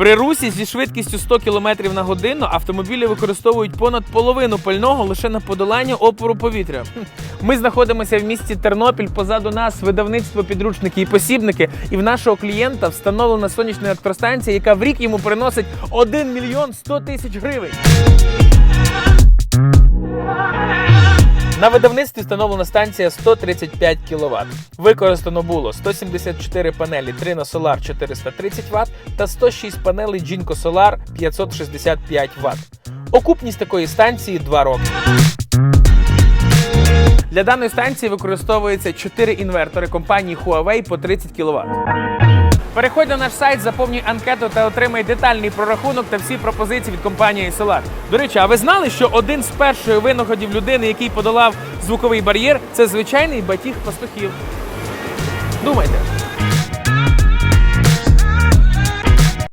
При русі зі швидкістю 100 км на годину автомобілі використовують понад половину пального лише на подолання опору повітря. Ми знаходимося в місті Тернопіль. Позаду нас видавництво підручники і посібники. І в нашого клієнта встановлена сонячна електростанція, яка в рік йому приносить 1 мільйон 100 тисяч гривень. На видавництві встановлена станція 135 кВт. Використано було 174 панелі 3 на Solar 430 Вт та 106 панелей Jinko Solar 565 Вт. Окупність такої станції 2 роки. Для даної станції використовується 4 інвертори компанії Huawei по 30 кВт. Переходь на наш сайт, заповнюй анкету та отримай детальний прорахунок та всі пропозиції від компанії Solar. До речі, а ви знали, що один з перших винаходів людини, який подолав звуковий бар'єр, це звичайний батіг пастухів? Думайте.